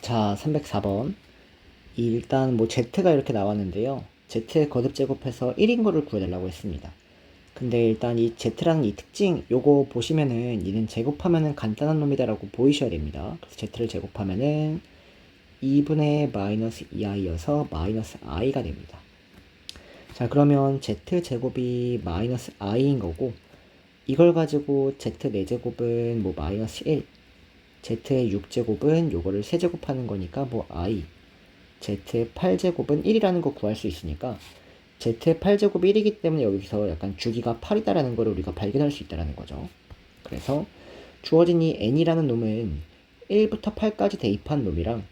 자, 304번. 일단 뭐 Z가 이렇게 나왔는데요. Z의 거듭 제곱해서 1인 거를 구해달라고 했습니다. 근데 일단 이 Z라는 이 특징, 요거 보시면은 얘는 제곱하면은 간단한 놈이다라고 보이셔야 됩니다. 그래서 Z를 제곱하면은 2분의 마이너스 2i여서 마이너스 i가 됩니다. 자, 그러면 Z 제곱이 마이너스 i인 거고, 이걸 가지고 Z 4제곱은 뭐 마이너스 1, Z의 6제곱은 요거를 세제곱하는 거니까 뭐 i, Z의 8제곱은 1이라는 거 구할 수 있으니까 Z의 8제곱이 1이기 때문에 여기서 약간 주기가 8이다라는 거를 우리가 발견할 수 있다라는 거죠. 그래서 주어진 이 n이라는 놈은 1부터 8까지 대입한 놈이랑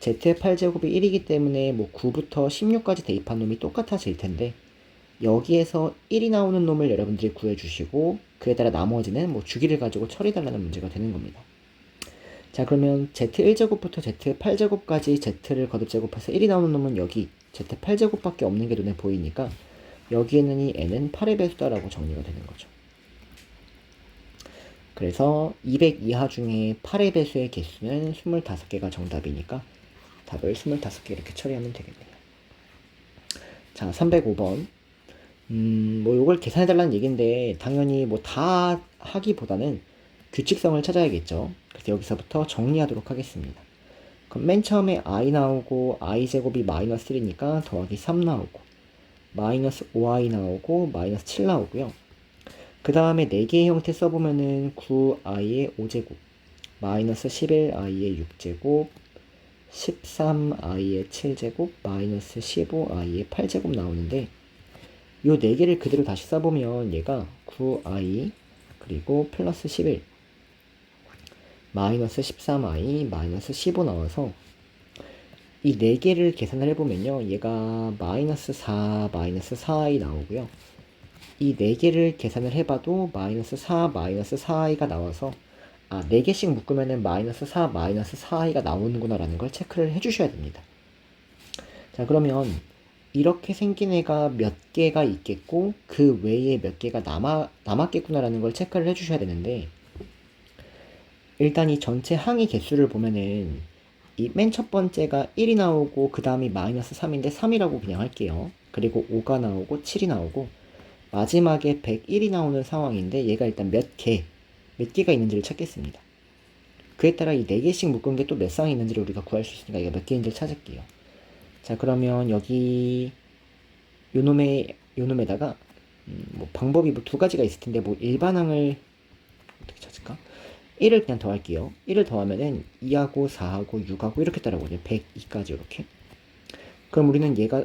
Z의 8제곱이 1이기 때문에 뭐 9부터 16까지 대입한 놈이 똑같아질 텐데 여기에서 1이 나오는 놈을 여러분들이 구해주시고 그에 따라 나머지는 뭐 주기를 가지고 처리달라는 문제가 되는 겁니다. 자 그러면 Z1제곱부터 Z8제곱까지 Z를 거듭 제곱해서 1이 나오는 놈은 여기 Z8제곱밖에 없는 게 눈에 보이니까 여기에는 이 n은 8의 배수다라고 정리가 되는 거죠. 그래서 200 이하 중에 8의 배수의 개수는 25개가 정답이니까 답을 25개 이렇게 처리하면 되겠네요. 자, 305번. 음, 뭐 요걸 계산해 달라는 얘기인데 당연히 뭐 다 하기보다는 규칙성을 찾아야겠죠. 그래서 여기서부터 정리하도록 하겠습니다. 그럼 맨 처음에 i 나오고 i 제곱이 마이너스 1이니까 더하기 3 나오고 마이너스 5i 나오고 마이너스 7 나오고요. 그 다음에 4개의 형태 써보면은 9i의 5제곱 마이너스 11i의 6제곱 13i의 7제곱 마이너스 15i의 8제곱 나오는데 요 4개를 그대로 다시 써보면 얘가 9i 그리고 플러스 11 마이너스 13i 마이너스 15 나와서 이 4개를 계산을 해보면요 얘가 마이너스 4 마이너스 4i 나오고요. 이 4개를 계산을 해봐도 마이너스 4 마이너스 4i가 나와서 아 4개씩 묶으면은 마이너스 4 마이너스 4i가 나오는구나 라는 걸 체크를 해주셔야 됩니다. 자 그러면 이렇게 생긴 애가 몇 개가 있겠고 그 외에 몇 개가 남아, 남았겠구나라는 걸 체크를 해주셔야 되는데 일단 이 전체 항의 개수를 보면은 이 맨 첫 번째가 1이 나오고 그 다음이 마이너스 3인데 3이라고 그냥 할게요. 그리고 5가 나오고 7이 나오고 마지막에 101이 나오는 상황인데 얘가 일단 몇 개, 몇 개가 있는지를 찾겠습니다. 그에 따라 이 4개씩 묶은 게 또 몇 쌍이 있는지를 우리가 구할 수 있으니까 이거 몇 개인지를 찾을게요. 자 그러면 여기 요놈의 요놈에다가 음, 뭐 방법이 뭐 두 가지가 있을 텐데 뭐 일반항을 어떻게 찾을까? 1을 그냥 더할게요. 1을 더하면은 2하고 4하고 6하고 이렇게 따라오거든요. 102까지 이렇게. 그럼 우리는 얘가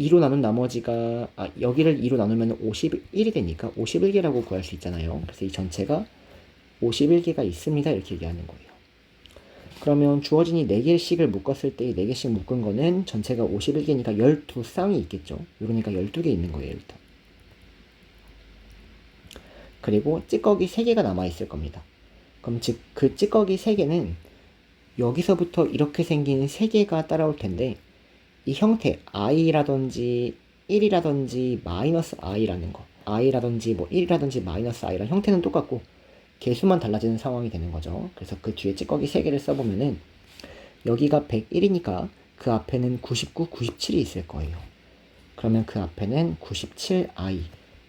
2로 나눈 나머지가 아 여기를 2로 나누면 51이 되니까 51개라고 구할 수 있잖아요. 그래서 이 전체가 51개가 있습니다. 이렇게 얘기하는 거예요. 그러면 주어진 이 4개씩을 묶었을 때 이 4개씩 묶은 거는 전체가 51개니까 12쌍이 있겠죠. 그러니까 12개 있는 거예요, 일단. 그리고 찌꺼기 3개가 남아있을 겁니다. 그럼 즉, 그 찌꺼기 3개는 여기서부터 이렇게 생긴 3개가 따라올 텐데, 이 형태, i라든지 1이라든지 마이너스 i라는 거, i라든지 뭐 1이라든지 마이너스 i랑 형태는 똑같고, 개수만 달라지는 상황이 되는 거죠. 그래서 그 뒤에 찌꺼기 3개를 써보면은 여기가 101이니까 그 앞에는 99, 97이 있을 거예요. 그러면 그 앞에는 97i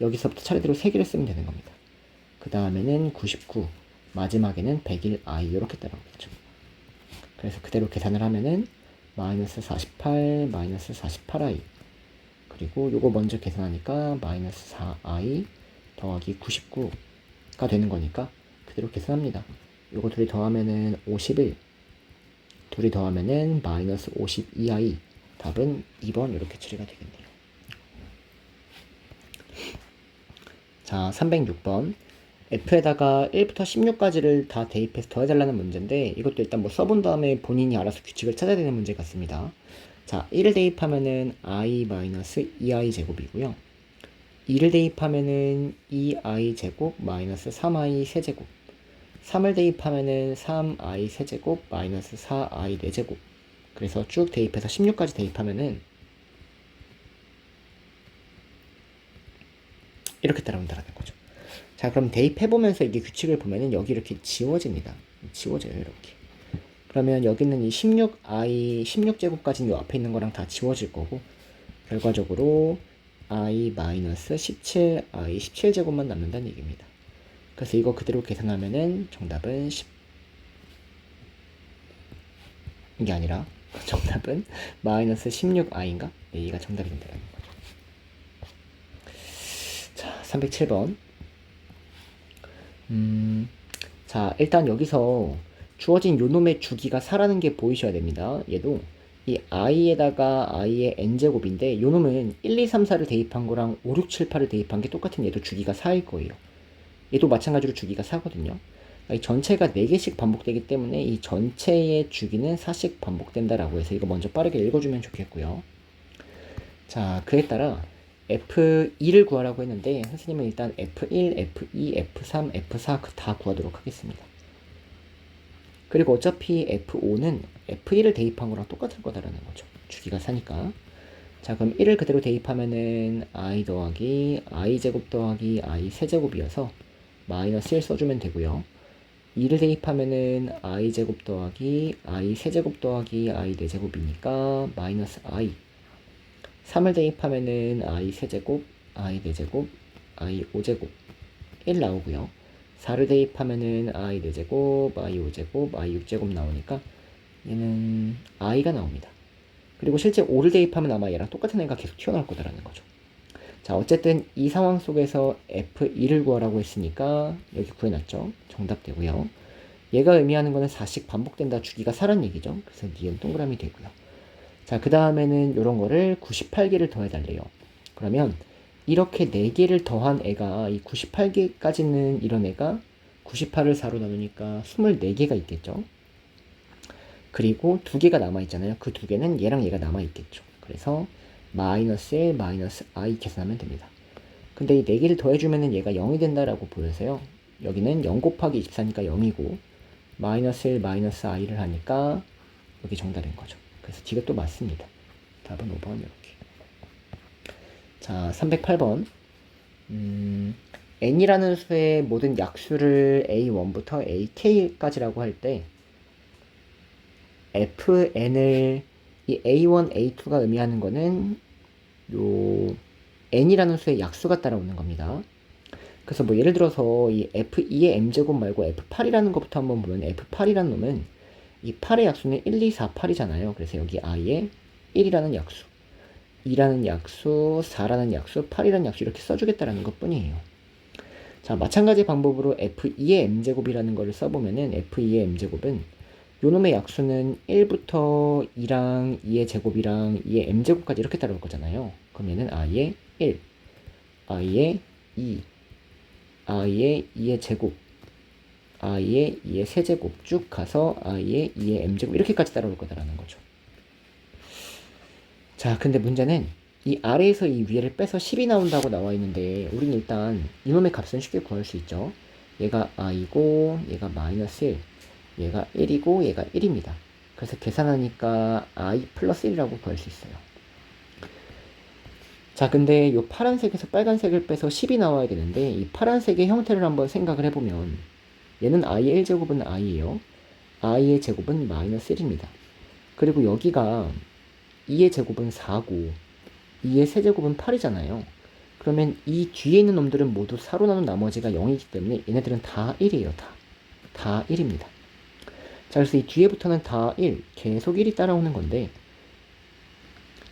여기서부터 차례대로 3개를 쓰면 되는 겁니다. 그 다음에는 99 마지막에는 101i 이렇게 따라오겠죠. 그래서 그대로 계산을 하면은 마이너스 48 마이너스 48i 그리고 요거 먼저 계산하니까 마이너스 4i 더하기 99가 되는 거니까 그대로 계산합니다. 요거 둘이 더하면은 51. 둘이 더하면은 마이너스 52i. 답은 2번 이렇게 처리가 되겠네요. 자, 306번. F에다가 1부터 16까지를 다 대입해서 더해달라는 문제인데 이것도 일단 뭐 써본 다음에 본인이 알아서 규칙을 찾아야 되는 문제 같습니다. 자, 1을 대입하면은 i-2i 제곱이고요. 2를 대입하면은 2i 제곱 마이너스 3i 세제곱 3을 대입하면은 3i 세제곱 마이너스 4i 4제곱 그래서 쭉 대입해서 16까지 대입하면은 이렇게 따라온다는 거죠. 자 그럼 대입해보면서 이게 규칙을 보면은 여기 이렇게 지워집니다. 지워져요 이렇게. 그러면 여기는 이 16i 16제곱까지는 요 앞에 있는 거랑 다 지워질 거고 결과적으로 i 마이너스 17 i 17제곱만 남는다는 얘기입니다. 그래서 이거 그대로 계산하면은 정답은 10 이게 아니라 정답은 마이너스 16i인가? 네, 얘가 정답이 된다는 거죠. 자, 307번. 음, 자, 일단 여기서 주어진 요놈의 주기가 4라는 게 보이셔야 됩니다. 얘도 이 i에다가 i의 n제곱인데 요놈은 1, 2, 3, 4를 대입한 거랑 5, 6, 7, 8을 대입한 게 똑같은 얘도 주기가 4일 거예요. 얘도 마찬가지로 주기가 4거든요. 이 전체가 4개씩 반복되기 때문에 이 전체의 주기는 4씩 반복된다라고 해서 이거 먼저 빠르게 읽어주면 좋겠고요. 자, 그에 따라 F2를 구하라고 했는데 선생님은 일단 F1, F2, F3, F4 그다 구하도록 하겠습니다. 그리고 어차피 F5는 F1을 대입한 거랑 똑같을 거다라는 거죠. 주기가 사니까. 자, 그럼 1을 그대로 대입하면은 i 더하기 i 제곱 더하기 i 세제곱이어서 마이너스 1 써주면 되고요. 2를 대입하면은 i 제곱 더하기 i 세제곱 더하기 i 네제곱이니까 마이너스 i 3을 대입하면은 i 세제곱 i 네제곱 i 5제곱 1 나오고요. 4를 대입하면은 i 네제곱 i 5제곱 i 6제곱 나오니까 얘는 i가 나옵니다. 그리고 실제 5를 대입하면 아마 얘랑 똑같은 애가 계속 튀어나올 거다라는 거죠. 자, 어쨌든 이 상황 속에서 F2를 구하라고 했으니까 여기 구해놨죠. 정답 되고요. 얘가 의미하는 거는 4씩 반복된다 주기가 4란 얘기죠. 그래서 니은 동그라미 되고요. 자, 그 다음에는 이런 거를 98개를 더해달래요. 그러면 이렇게 4개를 더한 애가 이 98개까지는 이런 애가 98을 4로 나누니까 24개가 있겠죠. 그리고 두 개가 남아있잖아요. 그 두 개는 얘랑 얘가 남아있겠죠. 그래서 마이너스 1, 마이너스 i 계산하면 됩니다. 근데 이 4개를 더해주면은 얘가 0이 된다라고 보여서요. 여기는 0 곱하기 24니까 0이고 마이너스 1, 마이너스 i를 하니까 여기 정답인 거죠. 그래서 또 맞습니다. 답은 5번 이렇게. 자, 308번. 음, n이라는 수의 모든 약수를 a1부터 ak까지라고 할 때 fn을 이 a1, a2가 의미하는 거는 요 n이라는 수의 약수가 따라오는 겁니다. 그래서 뭐 예를 들어서 이 f2의 m제곱 말고 f8이라는 것부터 한번 보면 f8이라는 놈은 이 8의 약수는 1, 2, 4, 8이잖아요. 그래서 여기 i에 1이라는 약수, 2라는 약수, 4라는 약수, 8이라는 약수 이렇게 써주겠다라는 것 뿐이에요. 자, 마찬가지 방법으로 f2의 m제곱이라는 거를 써보면은 f2의 m제곱은 요놈의 약수는 1부터 2랑 2의 제곱이랑 2의 m제곱까지 이렇게 따라올 거잖아요. 얘는 i의 1, i의 2, i의 2의 제곱, i의 2의 세제곱 쭉 가서 i의 2의 m제곱 이렇게까지 따라올 거다라는 거죠. 자, 근데 문제는 이 아래에서 이 위에를 빼서 10이 나온다고 나와 있는데 우리는 일단 이놈의 값은 쉽게 구할 수 있죠. 얘가 i고 얘가 마이너스 1, 얘가 1이고 얘가 1입니다. 그래서 계산하니까 i 플러스 1이라고 구할 수 있어요. 자, 근데 이 파란색에서 빨간색을 빼서 10이 나와야 되는데 이 파란색의 형태를 한번 생각을 해보면 얘는 i의 1제곱은 i예요. i의 제곱은 마이너스 1입니다. 그리고 여기가 2의 제곱은 4고 2의 세제곱은 8이잖아요. 그러면 이 뒤에 있는 놈들은 모두 4로 나눈 나머지가 0이기 때문에 얘네들은 다 1이에요. 다. 다 1입니다. 자, 그래서 이 뒤에부터는 다 1, 계속 1이 따라오는 건데,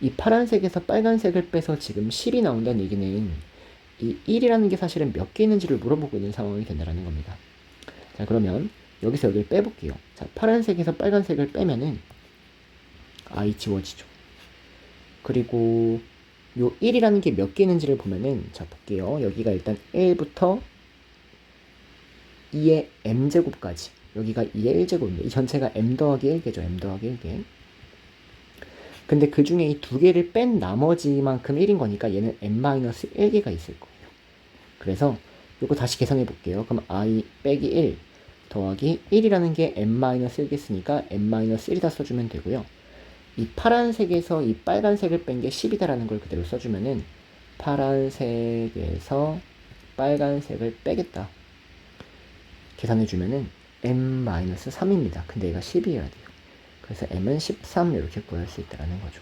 이 파란색에서 빨간색을 빼서 지금 10이 나온다는 얘기는 이 1이라는 게 사실은 몇 개 있는지를 물어보고 있는 상황이 된다는 겁니다. 자, 그러면 여기서 여기를 빼볼게요. 자, 파란색에서 빨간색을 빼면은 i 지워지죠. 그리고 요 1이라는 게 몇 개 있는지를 보면은 자, 볼게요. 여기가 일단 1부터 2의 m제곱까지 여기가 2의 1제곱인데 이 전체가 m 더하기 1개죠. m 더하기 1개. 근데 그 중에 이 두 개를 뺀 나머지만큼 1인 거니까 얘는 m-1개가 있을 거예요. 그래서 이거 다시 계산해 볼게요. 그럼 i 빼기 1 더하기 1이라는 게 m-1개 쓰니까 m-1이다 써주면 되고요. 이 파란색에서 이 빨간색을 뺀 게 10이다라는 걸 그대로 써주면은 파란색에서 빨간색을 빼겠다. 계산해주면은 m-3입니다. 근데 얘가 10이어야 돼요. 그래서 m은 13 이렇게 구할 수 있다는 거죠.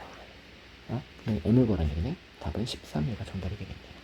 어? 그냥 m을 구하라는 얘기네. 답은 13이가 정답이 되겠네요.